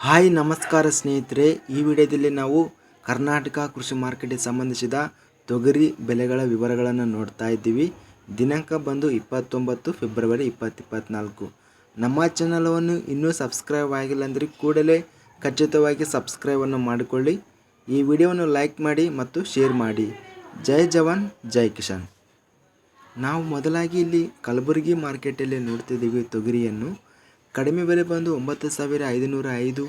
Hi, ನಮಸ್ಕಾರ ಸ್ನೇಹಿತರೆ. ಈ ವಿಡಿಯೋದಲ್ಲಿ ನಾವು ಕರ್ನಾಟಕ ಕೃಷಿ ಮಾರ್ಕೆಟ್ಗೆ ಸಂಬಂಧಿಸಿದ ತೊಗರಿ ಬೆಲೆಗಳ ವಿವರಗಳನ್ನು ನೋಡ್ತಾ ಇದ್ದೀವಿ. ದಿನಾಂಕ ಬಂದು ಇಪ್ಪತ್ತೊಂಬತ್ತು, ಫೆಬ್ರವರಿ ಇಪ್ಪತ್ತು ಇಪ್ಪತ್ತ್ನಾಲ್ಕು ನಮ್ಮ ಚಾನಲನ್ನು ಇನ್ನೂ ಸಬ್ಸ್ಕ್ರೈಬ್ ಆಗಿಲ್ಲ ಅಂದರೆ ಕೂಡಲೇ ಖಚಿತವಾಗಿ ಸಬ್ಸ್ಕ್ರೈಬನ್ನು ಮಾಡಿಕೊಳ್ಳಿ. ಈ ವಿಡಿಯೋವನ್ನು ಲೈಕ್ ಮಾಡಿ ಮತ್ತು ಶೇರ್ ಮಾಡಿ. ಜೈ ಜವಾನ್, ಜೈ ಕಿಶಾನ್ ನಾವು ಮೊದಲಾಗಿ ಇಲ್ಲಿ ಕಲಬುರಗಿ ಮಾರ್ಕೆಟಲ್ಲಿ ನೋಡ್ತಿದ್ದೀವಿ ತೊಗರಿಯನ್ನು. ಕಡಿಮೆ ಬೆಲೆ ಬಂದು ಒಂಬತ್ತು ಸಾವಿರ ಐದುನೂರ ಐದು,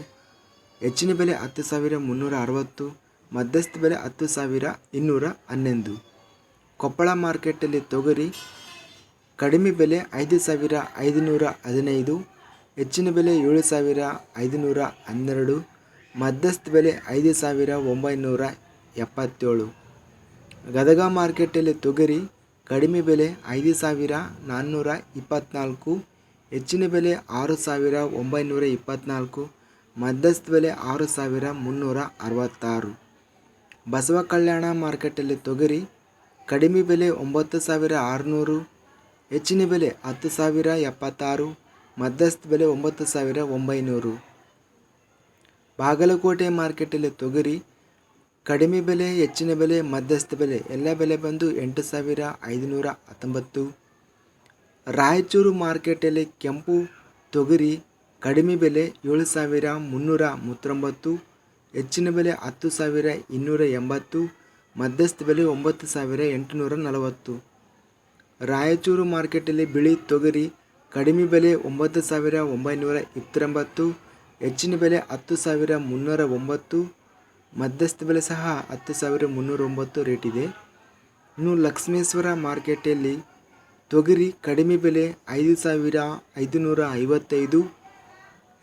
ಹೆಚ್ಚಿನ ಬೆಲೆ ಹತ್ತು ಸಾವಿರ ಮುನ್ನೂರ ಅರವತ್ತು, ಮಧ್ಯಸ್ಥ ಬೆಲೆ ಹತ್ತು ಸಾವಿರ ಇನ್ನೂರ ಹನ್ನೊಂದು. ಕೊಪ್ಪಳ ಮಾರ್ಕೆಟಲ್ಲಿ ತೊಗರಿ ಕಡಿಮೆ ಬೆಲೆ ಐದು ಸಾವಿರ ಐದುನೂರ ಹದಿನೈದು, ಹೆಚ್ಚಿನ ಬೆಲೆ ಏಳು ಸಾವಿರ ಐದುನೂರ ಹನ್ನೆರಡು, ಮಧ್ಯಸ್ಥ ಬೆಲೆ ಐದು ಸಾವಿರ ಒಂಬೈನೂರ ಎಪ್ಪತ್ತೇಳು. ಗದಗ ಮಾರ್ಕೆಟಲ್ಲಿ ತೊಗರಿ ಕಡಿಮೆ ಬೆಲೆ ಐದು ಸಾವಿರ ನಾನ್ನೂರ ಇಪ್ಪತ್ತ್ನಾಲ್ಕು ಹೆಚ್ಚಿನ ಬೆಲೆ ಆರು ಸಾವಿರ ಒಂಬೈನೂರ ಇಪ್ಪತ್ತ್ನಾಲ್ಕು ಮಧ್ಯಸ್ಥ ಬೆಲೆ ಆರು ಸಾವಿರ ಮುನ್ನೂರ ಅರವತ್ತಾರು. ಬಸವ ಕಲ್ಯಾಣ ಮಾರ್ಕೆಟಲ್ಲಿ ತೊಗರಿ, ಕಡಿಮೆ ಬೆಲೆ ಒಂಬತ್ತು ಸಾವಿರ ಆರುನೂರು, ಹೆಚ್ಚಿನ ಬೆಲೆ ಹತ್ತು ಸಾವಿರ ಎಪ್ಪತ್ತಾರು, ಮಧ್ಯಸ್ಥ ಬೆಲೆ ಒಂಬತ್ತು ಸಾವಿರ ಒಂಬೈನೂರು. ಬಾಗಲಕೋಟೆ ಮಾರ್ಕೆಟಲ್ಲಿ ತೊಗರಿ, ಕಡಿಮೆ ಬೆಲೆ, ಹೆಚ್ಚಿನ ಬೆಲೆ, ಮಧ್ಯಸ್ಥ ಬೆಲೆ ಎಲ್ಲ ಬೆಲೆ ಬಂದು ಎಂಟು ಸಾವಿರ ಐದುನೂರ ಹತ್ತೊಂಬತ್ತು. ರಾಯಚೂರು ಮಾರ್ಕೆಟಲ್ಲಿ ಕೆಂಪು ತೊಗರಿ, ಕಡಿಮೆ ಬೆಲೆ ಏಳು ಸಾವಿರ ಮುನ್ನೂರ ಮೂವತ್ತೊಂಬತ್ತು, ಹೆಚ್ಚಿನ ಬೆಲೆ ಹತ್ತು ಸಾವಿರ ಇನ್ನೂರ ಎಂಬತ್ತು, ಮಧ್ಯಸ್ಥ ಬೆಲೆ ಒಂಬತ್ತು ಸಾವಿರ ಎಂಟುನೂರ ನಲವತ್ತು. ರಾಯಚೂರು ಮಾರ್ಕೆಟಲ್ಲಿ ಬಿಳಿ ತೊಗರಿ, ಕಡಿಮೆ ಬೆಲೆ ಒಂಬತ್ತು ಸಾವಿರ ಒಂಬೈನೂರ ಇಪ್ಪತ್ತೊಂಬತ್ತು, ಹೆಚ್ಚಿನ ಬೆಲೆ ಹತ್ತು ಸಾವಿರ ಮುನ್ನೂರ ಒಂಬತ್ತು, ಮಧ್ಯಸ್ಥ ಬೆಲೆ ಸಹ ಹತ್ತು ಸಾವಿರ ಮುನ್ನೂರ ಒಂಬತ್ತು ರೇಟಿದೆ ಇನ್ನು ಲಕ್ಷ್ಮೇಶ್ವರ ಮಾರ್ಕೆಟಲ್ಲಿ ತೊಗರಿ ಕಡಿಮೆ ಬೆಲೆ ಐದು ಸಾವಿರ ಐದುನೂರ ಐವತ್ತೈದು,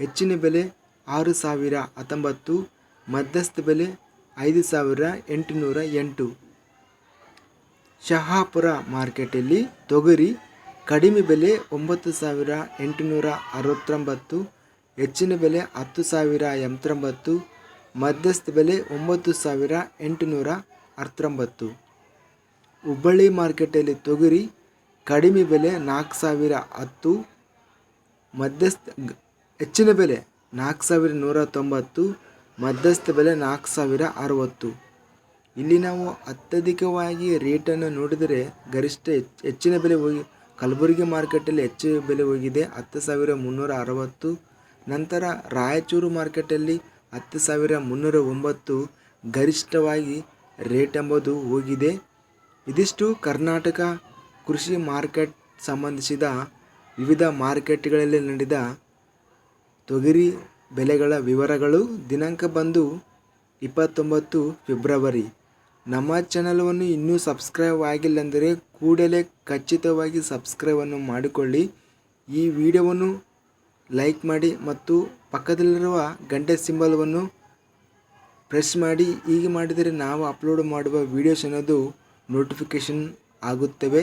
ಹೆಚ್ಚಿನ ಬೆಲೆ ಆರು ಸಾವಿರ ಹತ್ತೊಂಬತ್ತು, ಮಧ್ಯಸ್ಥ ಬೆಲೆ ಐದು ಸಾವಿರ ಎಂಟುನೂರ ಎಂಟು. ಶಹಾಪುರ ಮಾರ್ಕೆಟಲ್ಲಿ ತೊಗರಿ ಕಡಿಮೆ ಬೆಲೆ ಒಂಬತ್ತು ಸಾವಿರ ಎಂಟುನೂರ ಅರವತ್ತೊಂಬತ್ತು, ಹೆಚ್ಚಿನ ಬೆಲೆ ಹತ್ತು ಸಾವಿರ ಎಂಬತ್ತೊಂಬತ್ತು ಮಧ್ಯಸ್ಥ ಬೆಲೆ ಒಂಬತ್ತು ಸಾವಿರ ಎಂಟುನೂರ ಹತ್ತೊಂಬತ್ತು ಹುಬ್ಬಳ್ಳಿ ಮಾರ್ಕೆಟಲ್ಲಿ ತೊಗರಿ ಕಡಿಮೆ ಬೆಲೆ ನಾಲ್ಕು ಸಾವಿರ ಹತ್ತು, ಮಧ್ಯಸ್ಥ ಹೆಚ್ಚಿನ ಬೆಲೆ ನಾಲ್ಕು ಸಾವಿರ ನೂರ ತೊಂಬತ್ತು, ಮಧ್ಯಸ್ಥ ಬೆಲೆ ನಾಲ್ಕು ಸಾವಿರ ಅರವತ್ತು. ಇಲ್ಲಿ ನಾವು ಅತ್ಯಧಿಕವಾಗಿ ರೇಟನ್ನು ನೋಡಿದರೆ ಗರಿಷ್ಠ ಹೆಚ್ಚ್- ಹೆಚ್ಚಿನ ಬೆಲೆ ಹೋಗಿ, ಕಲಬುರಗಿ ಮಾರ್ಕೆಟಲ್ಲಿ ಹೆಚ್ಚು ಬೆಲೆ ಹೋಗಿದೆ ಹತ್ತು ಸಾವಿರ ಮುನ್ನೂರ ಅರವತ್ತು, ನಂತರ ರಾಯಚೂರು ಮಾರ್ಕೆಟಲ್ಲಿ ಹತ್ತು ಸಾವಿರ ಮುನ್ನೂರ ಒಂಬತ್ತು ಗರಿಷ್ಠವಾಗಿ ರೇಟ್ ಎಂಬುದು ಹೋಗಿದೆ. ಇದಿಷ್ಟು ಕರ್ನಾಟಕ ಕೃಷಿ ಮಾರ್ಕೆಟ್ ಸಂಬಂಧಿಸಿದ ವಿವಿಧ ಮಾರ್ಕೆಟ್ಗಳಲ್ಲಿ ನಡೆದ ತೊಗರಿ ಬೆಲೆಗಳ ವಿವರಗಳು ದಿನಾಂಕ ಬಂದು ಇಪ್ಪತ್ತೊಂಬತ್ತು ಫೆಬ್ರವರಿ. ನಮ್ಮ ಚಾನಲನ್ನು ಇನ್ನೂ ಸಬ್ಸ್ಕ್ರೈಬ್ ಆಗಿಲ್ಲಂದರೆ ಕೂಡಲೇ ಖಚಿತವಾಗಿ ಸಬ್ಸ್ಕ್ರೈಬನ್ನು ಮಾಡಿಕೊಳ್ಳಿ. ಈ ವಿಡಿಯೋವನ್ನು ಲೈಕ್ ಮಾಡಿ ಮತ್ತು ಪಕ್ಕದಲ್ಲಿರುವ ಗಂಟೆ ಸಿಂಬಲ್ವನ್ನು ಪ್ರೆಸ್ ಮಾಡಿ. ಹೀಗೆ ಮಾಡಿದರೆ ನಾವು ಅಪ್ಲೋಡ್ ಮಾಡುವ ವೀಡಿಯೋಸ್ ಅನ್ನೋದು ನೋಟಿಫಿಕೇಷನ್ ಆಗುತ್ತವೆ.